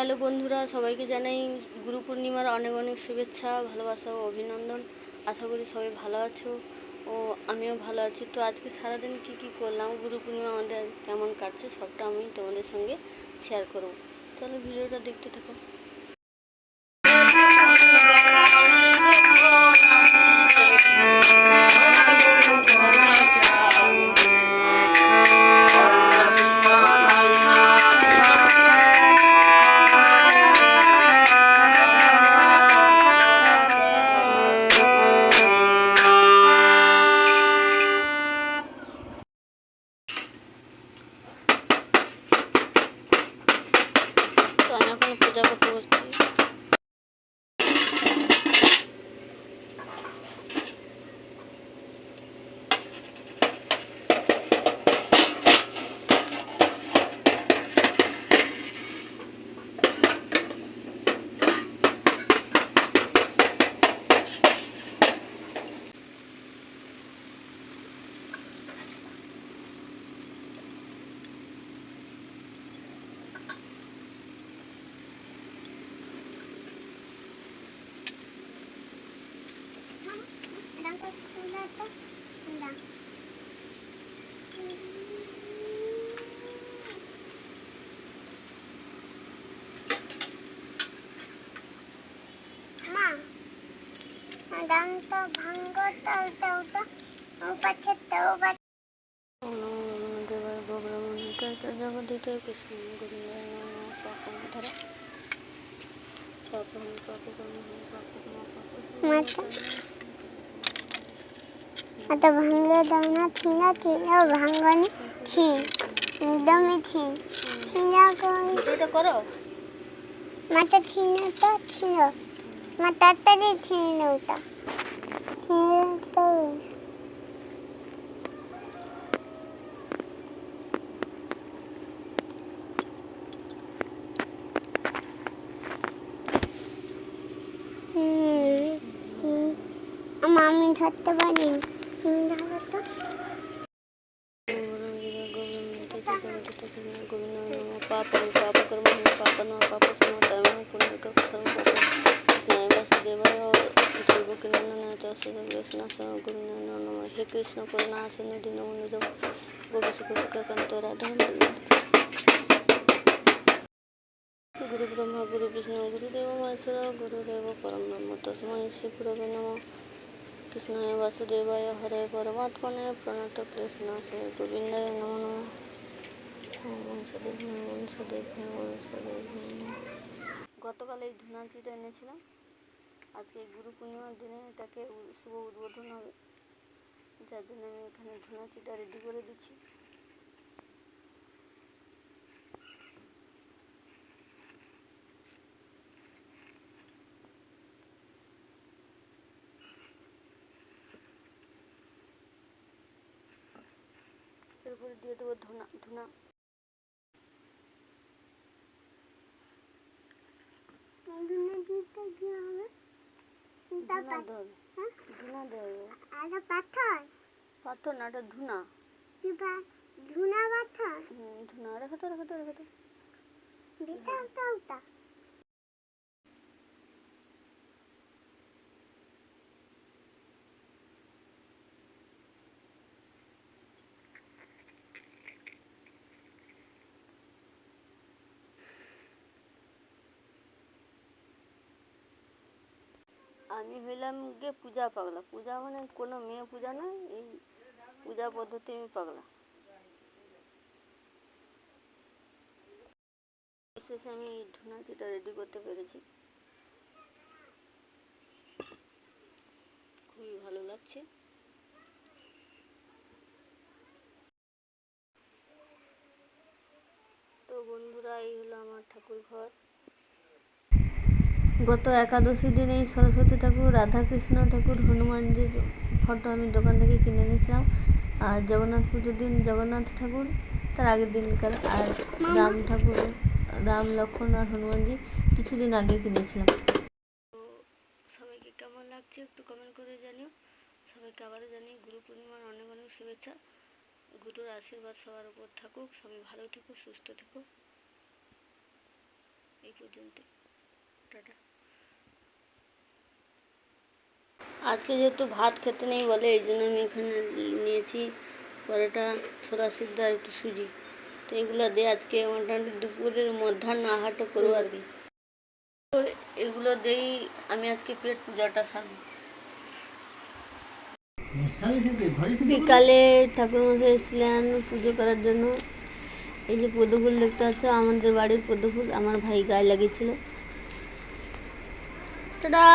Hello বন্ধুরা, সবাইকে জানাই গুরু পূর্ণিমার অনেক অনেক শুভেচ্ছা, ভালোবাসা ও অভিনন্দন। আশা করি সবাই ভালো আছো ও আমিও ভালো আছি। তো আজকে সারাদিন কি কি করলাম? গুরু পূর্ণিমা আমাদের কেমন কাটছে সবটা আমি তোমাদের সঙ্গে শেয়ার করব। তাহলে ভিডিওটা দেখতে থাকো। আমি এখন পূজা করতে বসছি মা দামটা ভাঙ্গ তালটা ওটা ও পাচ্ছে তো বা দেবায় ভগবান জগদিত কৃষ্ণ পাপম ধরে পাপম পাপকর্ম পাপকর্ম মাথা মাথা ভাঙলে দাও না ছিল ছিল ভাঙ্গনি ছি একদমই করো। মাথা তো ছিল মা তাড়াতাড়ি ছিল ওটা। তো। আমা, ধরতে পারি তুমি ধরো তো పాపం పాపకర్మ పాపను పాపసమతమం పుణ్యక వాసుదేవాయ జీవ కృష్ణ గురు నమ హే కృష్ణ కరుణాసన దిన ఉన్నదో గోపసు కంతో రాధా గురు బ్రహ్మ గురు విష్ణు గురుదేవ మహేశ్వర గురుదేవ పరం బ్రహ్మ తస్మై శ్రీ గురవే నమ কৃষ্ণায় বাসুদেবায় হরে পরমাত্মনে প্রণত কৃষ্ণ গোবিন্দায় নমো গতকাল এই ধুনাচিটা এনেছিলাম। আজকে গুরু পূর্ণিমার দিনে এটাকে শুভ উদ্বোধন হবে। যার জন্য আমি এখানে ধুনাচিটা রেডি করে দিচ্ছি। এরপরে দিয়ে দেবো ধুনা ধুনা। পাথর। হ্যাঁ? পাথর? না এটা ধুনা। ধুনা পাথর? ধুনা। রেখে তো রেখে তো রেখে তো আমি হইলাম গিয়ে পূজা পাগলা। পূজা মানে কোনো মেয়ে পূজা নয় এই পূজা পদ্ধতি আমি পাগলা। শেষে আমি এই ধুনাচিটা রেডি করতে পেরেছি। খুবই ভালো লাগছে। তো বন্ধুরা, এই হলো আমার ঠাকুর ঘর গত একাদশী দিন এই সরস্বতী ঠাকুর রাধাকৃষ্ণ ঠাকুর হনুমানজির ফটো আমি দোকান থেকে কিনে এনেছিলাম। আর জগন্নাথ পুজোর দিন জগন্নাথ ঠাকুর তার আগের দিনকার আর রাম ঠাকুর রাম লক্ষ্মণ আর হনুমানজি কিছুদিন আগে কিনেছিলাম। তো সবাইকে কেমন লাগছে একটু কমেন্ট করে জানিও। সবাইকে আবারও জানি গুরু পূর্ণিমার অনেক অনেক শুভেচ্ছা। গুরুর আশীর্বাদ সবার উপর থাকুক সবাই ভালো থেকো সুস্থ থেকো। এই পর্যন্ত। টাটা। আজকে যেহেতু ভাত খেতে নেই বলে, এই জন্য আমি এখানে নিয়েছি পরোটা, ছোলা সিদ্ধ আর একটু সুজি। তো এগুলো দিয়ে আজকে মোটামুটি দুপুরের মধ্যাহ্ন আহারটা করব আর কি। তো এগুলো দিয়েই আমি আজকে পেট পূজাটা সারবো। বিকালে ঠাকুরমশাই এসেছিলেন পুজো করার জন্য। এই যে পদ্ম ফুল দেখতে পাচ্ছ, আমাদের বাড়ির পদ্ম ফুল আমার ভাই গায়ে লাগিয়েছিল। টাটা!